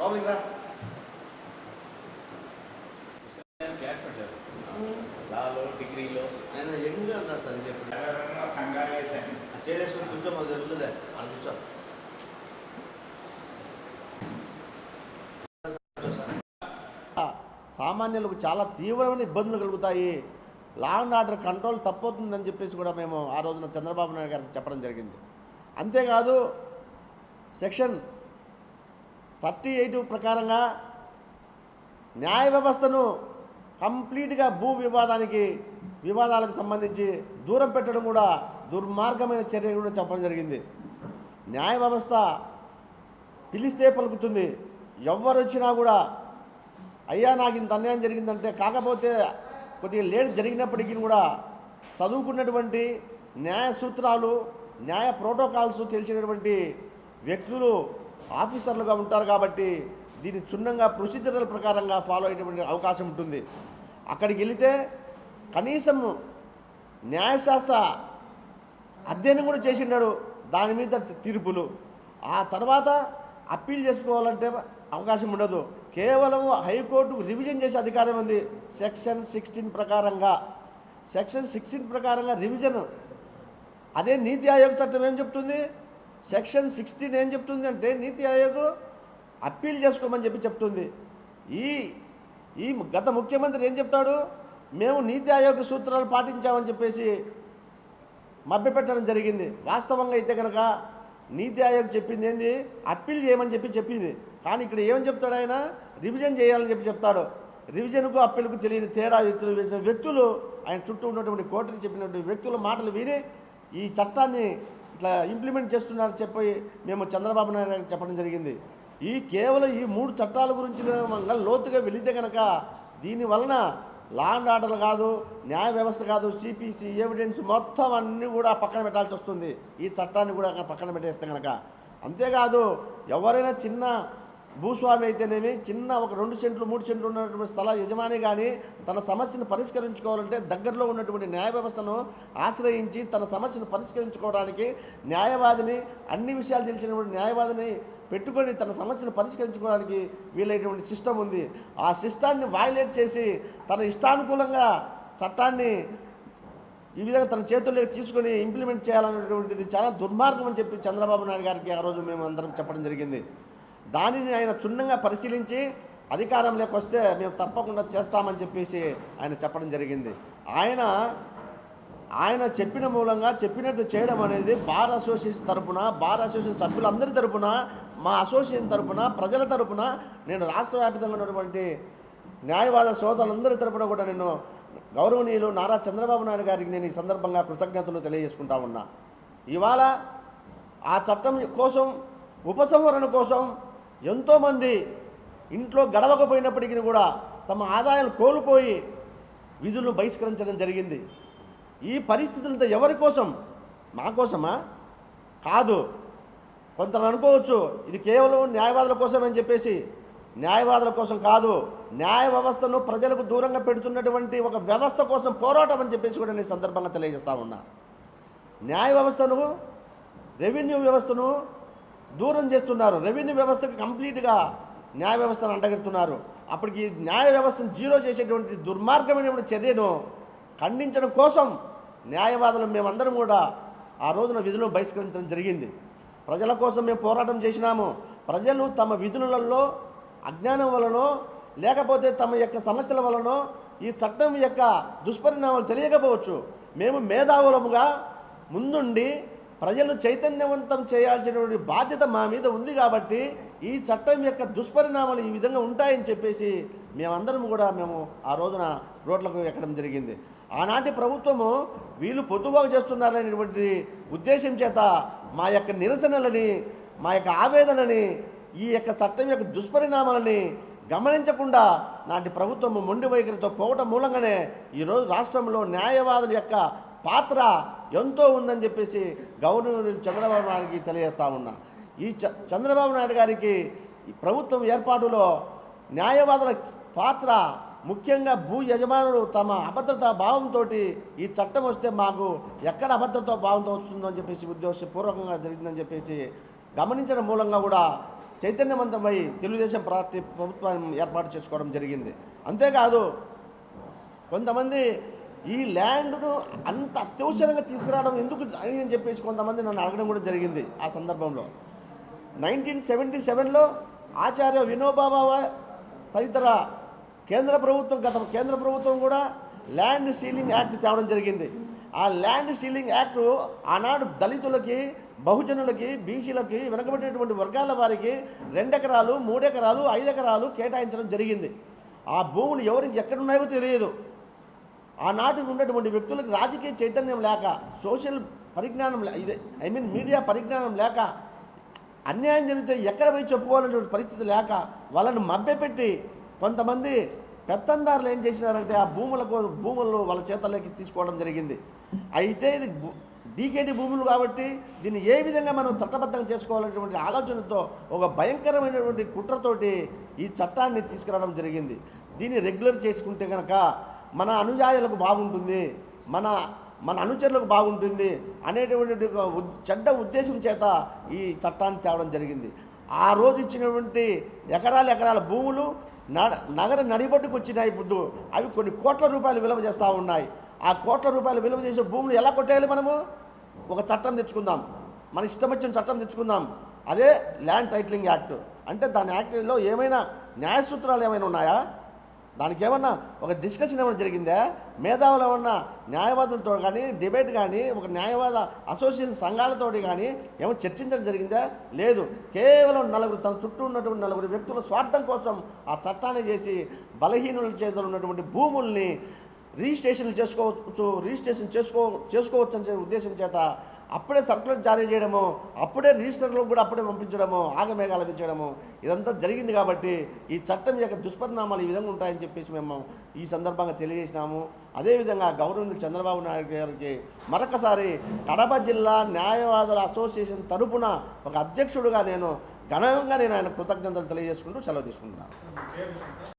లోపలికి రా క్లాస్ పెట్టారు లాలో డిగ్రీలో ఆయన ఎన్ని అన్నారు సార్ చెప్పి కంగారేశాను కూర్చో మాకు తెలుగులే అని కూర్చో. సామాన్యులకు చాలా తీవ్రమైన ఇబ్బందులు కలుగుతాయి. లా అండ్ ఆర్డర్ కంట్రోల్ తప్పవుతుందని చెప్పేసి కూడా మేము ఆ రోజున చంద్రబాబు నాయుడు గారికి చెప్పడం జరిగింది. అంతేకాదు సెక్షన్ థర్టీ ఎయిట్ ప్రకారంగా న్యాయ వ్యవస్థను కంప్లీట్గా భూ వివాదానికి వివాదాలకు సంబంధించి దూరం పెట్టడం కూడా దుర్మార్గమైన చర్య కూడా చెప్పడం జరిగింది. న్యాయ వ్యవస్థ పిలిస్తే పలుకుతుంది. ఎవరు వచ్చినా కూడా అయ్యా నాకు ఇంత అన్యాయం జరిగిందంటే కాకపోతే కొద్దిగా లేట్ జరిగినప్పటికీ కూడా చదువుకున్నటువంటి న్యాయ సూత్రాలు న్యాయ ప్రోటోకాల్స్ తెలిసినటువంటి వ్యక్తులు ఆఫీసర్లుగా ఉంటారు కాబట్టి దీన్ని క్షుణ్ణంగా ప్రొసీజరల్ ప్రకారంగా ఫాలో అయ్యేటువంటి అవకాశం ఉంటుంది. అక్కడికి వెళితే కనీసం న్యాయశాస్త్ర అధ్యయనం కూడా చేసిండాడు. దాని మీద తీర్పులు. ఆ తర్వాత అప్పీల్ చేసుకోవాలంటే అవకాశం ఉండదు. కేవలం హైకోర్టుకు రివిజన్ చేసే అధికారం ఉంది. సెక్షన్ సిక్స్టీన్ ప్రకారంగా. సెక్షన్ సిక్స్టీన్ ప్రకారంగా రివిజన్. అదే నీతి ఆయోగ్ చట్టం ఏం చెప్తుంది? సెక్షన్ సిక్స్టీన్ ఏం చెప్తుంది అంటే నీతి ఆయోగ్ అప్పీల్ చేసుకోమని చెప్పి చెప్తుంది. ఈ ఈ గత ముఖ్యమంత్రి ఏం చెప్తాడు? మేము నీతి ఆయోగ్ సూత్రాలు పాటించామని చెప్పేసి మభ్యపెట్టడం జరిగింది. వాస్తవంగా అయితే కనుక నీతి ఆయోగ్ చెప్పింది ఏంది? అప్పీల్ చేయమని చెప్పి చెప్పింది. కానీ ఇక్కడ ఏమని చెప్తాడు ఆయన? రివిజన్ చేయాలని చెప్పి చెప్తాడు. రివిజన్కు అప్పీల్కు తెలియని తేడా వ్యక్తులు వేసిన వ్యక్తులు ఆయన చుట్టూ ఉన్నటువంటి కోర్టుకు చెప్పినటువంటి వ్యక్తుల మాటలు విని ఈ చట్టాన్ని ఇట్లా ఇంప్లిమెంట్ చేస్తున్నారు చెప్పి మేము చంద్రబాబు నాయుడు గారికి చెప్పడం జరిగింది. ఈ కేవలం ఈ మూడు చట్టాల గురించి లోతుగా వెళితే కనుక దీని వలన లా అండ్ ఆర్డర్ కాదు న్యాయ వ్యవస్థ కాదు సిపిసి ఎవిడెన్స్ మొత్తం అన్నీ కూడా పక్కన పెట్టాల్సి వస్తుంది. ఈ చట్టాన్ని కూడా పక్కన పెట్టేస్తే కనుక అంతేకాదు ఎవరైనా చిన్న భూస్వామి అయితేనేమి చిన్న ఒక రెండు సెంట్లు మూడు సెంట్లు ఉన్నటువంటి స్థల యజమాని కానీ తన సమస్యను పరిష్కరించుకోవాలంటే దగ్గరలో ఉన్నటువంటి న్యాయ వ్యవస్థను ఆశ్రయించి తన సమస్యను పరిష్కరించుకోవడానికి న్యాయవాదిని అన్ని విషయాలు తెలిసినటువంటి న్యాయవాదిని పెట్టుకొని తన సమస్యను పరిష్కరించుకోవడానికి వీలైనటువంటి సిస్టమ్ ఉంది. ఆ సిస్టాన్ని వాయిలేట్ చేసి తన ఇష్టానుకూలంగా చట్టాన్ని ఈ విధంగా తన చేతుల్లోకి తీసుకొని ఇంప్లిమెంట్ చేయాలనేటువంటిది చాలా దుర్మార్గం అని చెప్పి చంద్రబాబు నాయుడు గారికి ఆ రోజు మేము అందరం చెప్పడం జరిగింది. దానిని ఆయన క్షుణ్ణంగా పరిశీలించి అధికారంలోకి వస్తే మేము తప్పకుండా చేస్తామని చెప్పేసి ఆయన చెప్పడం జరిగింది. ఆయన ఆయన చెప్పిన మూలంగా చెప్పినట్టు చేయడం అనేది బార్ అసోసియేషన్ తరపున బార్ అసోసియేషన్ సభ్యులందరి తరపున మా అసోసియేషన్ తరపున ప్రజల తరపున నేను రాష్ట్ర వ్యాప్తంగా ఉన్నటువంటి న్యాయవాద సోదరులందరి తరపున కూడా నేను గౌరవనీయులు నారా చంద్రబాబు నాయుడు గారికి నేను ఈ సందర్భంగా కృతజ్ఞతలు తెలియజేసుకుంటా ఉన్నా. ఇవాళ ఆ చట్టం కోసం ఉపసంహరణ కోసం ఎంతోమంది ఇంట్లో గడవకపోయినప్పటికీ కూడా తమ ఆదాయాలు కోల్పోయి విధులను బహిష్కరించడం జరిగింది. ఈ పరిస్థితులంతా ఎవరి కోసం? మా కోసమా? కాదు. కొంత అనుకోవచ్చు ఇది కేవలం న్యాయవాదుల కోసం అని చెప్పేసి. న్యాయవాదుల కోసం కాదు. న్యాయ వ్యవస్థను ప్రజలకు దూరంగా పెడుతున్నటువంటి ఒక వ్యవస్థ కోసం పోరాటం అని చెప్పేసి కూడా నేను సందర్భంగా తెలియజేస్తా ఉన్నా. న్యాయ వ్యవస్థను రెవెన్యూ వ్యవస్థను దూరం చేస్తున్నారు. రెవెన్యూ వ్యవస్థకు కంప్లీట్గా న్యాయ వ్యవస్థను అంటగడుతున్నారు. అప్పటికి న్యాయ వ్యవస్థను జీరో చేసేటువంటి దుర్మార్గమైనటువంటి చర్యను ఖండించడం కోసం న్యాయవాదులు మేమందరం కూడా ఆ రోజున విధులను బహిష్కరించడం జరిగింది. ప్రజల కోసం మేము పోరాటం చేసినాము. ప్రజలు తమ విధులలో అజ్ఞానం వలనో లేకపోతే తమ యొక్క సమస్యల వలనో ఈ చట్టం యొక్క దుష్పరిణామాలు తెలియకపోవచ్చు. మేము మేధావులముగా ముందుండి ప్రజలను చైతన్యవంతం చేయాల్సినటువంటి బాధ్యత మా మీద ఉంది కాబట్టి ఈ చట్టం యొక్క దుష్పరిణామాలు ఈ విధంగా ఉంటాయని చెప్పేసి మేమందరం కూడా మేము ఆ రోజున రోడ్లకు ఎక్కడం జరిగింది. ఆనాటి ప్రభుత్వము వీళ్ళు పొద్దుబాగు చేస్తున్నారనేటువంటి ఉద్దేశం చేత మా యొక్క నిరసనలని మా యొక్క ఆవేదనని ఈ యొక్క చట్టం యొక్క దుష్పరిణామాలని గమనించకుండా నాటి ప్రభుత్వం మొండి వైఖరితో పోవటం మూలంగానే ఈరోజు రాష్ట్రంలో న్యాయవాదుల యొక్క పాత్ర ఎంతో ఉందని చెప్పేసి గవర్నర్ చంద్రబాబు నాయుడికి తెలియజేస్తా ఉన్నా. ఈ చ చంద్రబాబు నాయుడు గారికి ఈ ప్రభుత్వం ఏర్పాటులో న్యాయవాదుల పాత్ర ముఖ్యంగా భూ యజమానులు తమ అభద్రతా భావంతో ఈ చట్టం వస్తే మాకు ఎక్కడ అభద్రతా భావంతో వస్తుందో అని చెప్పేసి ఉద్దేశపూర్వకంగా జరిగిందని చెప్పేసి గమనించడం మూలంగా కూడా చైతన్యవంతమై తెలుగుదేశం పార్టీ ప్రభుత్వాన్ని ఏర్పాటు చేసుకోవడం జరిగింది. అంతేకాదు కొంతమంది ఈ ల్యాండ్ను అంత అత్యవసరంగా తీసుకురావడం ఎందుకు అని చెప్పేసి కొంతమంది నన్ను అడగడం కూడా జరిగింది ఆ సందర్భంలో. నైన్టీన్ సెవెంటీ సెవెన్లో ఆచార్య వినోబాబావ తదితర కేంద్ర ప్రభుత్వం గత కేంద్ర ప్రభుత్వం కూడా ల్యాండ్ సీలింగ్ యాక్ట్ తేవడం జరిగింది. ఆ ల్యాండ్ సీలింగ్ యాక్ట్ ఆనాడు దళితులకి బహుజనులకి బీసీలకి వెనకబడినటువంటి వర్గాల వారికి రెండెకరాలు మూడెకరాలు ఐదు ఎకరాలు కేటాయించడం జరిగింది. ఆ భూములు ఎవరికి ఎక్కడున్నాయో తెలియదు. ఆనాటి ఉన్నటువంటి వ్యక్తులకు రాజకీయ చైతన్యం లేక సోషల్ పరిజ్ఞానం లే- ఇదే ఐ మీన్ మీడియా పరిజ్ఞానం లేక అన్యాయం జరిగితే ఎక్కడ పోయి చెప్పుకోవాలనేటువంటి పరిస్థితి లేక వాళ్ళని మభ్యపెట్టి కొంతమంది పెత్తందారులు ఏం చేసినారంటే ఆ భూములకు భూములు వాళ్ళ చేతల్లోకి తీసుకోవడం జరిగింది. అయితే ఇది భూ- డీకేటీ భూములు కాబట్టి దీన్ని ఏ విధంగా మనం చట్టబద్ధంగా చేసుకోవాలనేటువంటి ఆలోచనతో ఒక భయంకరమైనటువంటి కుట్రతోటి ఈ చట్టాన్ని తీసుకురావడం జరిగింది. దీన్ని రెగ్యులర్ చేసుకుంటే కనుక మన అనుయాయులకు బాగుంటుంది మన మన అనుచరులకు బాగుంటుంది అనేటువంటి చెడ్డ ఉద్దేశం చేత ఈ చట్టాన్ని తేవడం జరిగింది. ఆ రోజు ఇచ్చినటువంటి ఎకరాల ఎకరాల భూములు నగర నడిబొట్టుకు వచ్చినాయి ఇప్పుడు. అవి కొన్ని కోట్ల రూపాయలు విలువ చేస్తూ ఉన్నాయి. ఆ కోట్ల రూపాయలు విలువ చేసే భూములు ఎలా కొట్టేయాలి మనము? ఒక చట్టం తెచ్చుకుందాం. మన ఇష్టం వచ్చిన చట్టం తెచ్చుకుందాం. అదే ల్యాండ్ టైటిలింగ్ యాక్ట్ అంటే దాని యాక్ట్లో ఏమైనా న్యాయ సూత్రాలు ఏమైనా ఉన్నాయా? దానికి ఏమన్నా ఒక డిస్కషన్ ఏమైనా జరిగిందా? మేధావులు ఏమన్నా న్యాయవాదులతో కానీ డిబేట్ కానీ ఒక న్యాయవాద అసోసియేషన్ సంఘాలతోటి కానీ ఏమైనా చర్చించడం జరిగిందా? లేదు. కేవలం నలుగురు తన చుట్టూ ఉన్నటువంటి నలుగురు వ్యక్తుల స్వార్థం కోసం ఆ చట్టాన్ని చేసి బలహీనుల చేతులు ఉన్నటువంటి భూముల్ని రిజిస్ట్రేషన్ చేసుకోవచ్చు రిజిస్ట్రేషన్ చేసుకో చేసుకోవచ్చు అనే ఉద్దేశం చేత అప్పుడే సర్కులర్ జారీ చేయడము అప్పుడే రిజిస్టర్లో కూడా అప్పుడే పంపించడము ఆగమేఘాలు పెంచడము ఇదంతా జరిగింది కాబట్టి ఈ చట్టం యొక్క దుష్పరిణామాలు ఈ విధంగా ఉంటాయని చెప్పేసి మేము ఈ సందర్భంగా తెలియజేసినాము. అదేవిధంగా గవర్నర్ చంద్రబాబు నాయుడు గారికి మరొకసారి కడప జిల్లా న్యాయవాదుల అసోసియేషన్ తరపున ఒక అధ్యక్షుడుగా నేను ఘనంగా నేను ఆయన కృతజ్ఞతలు తెలియజేసుకుంటూ సెలవు తీసుకుంటున్నాను.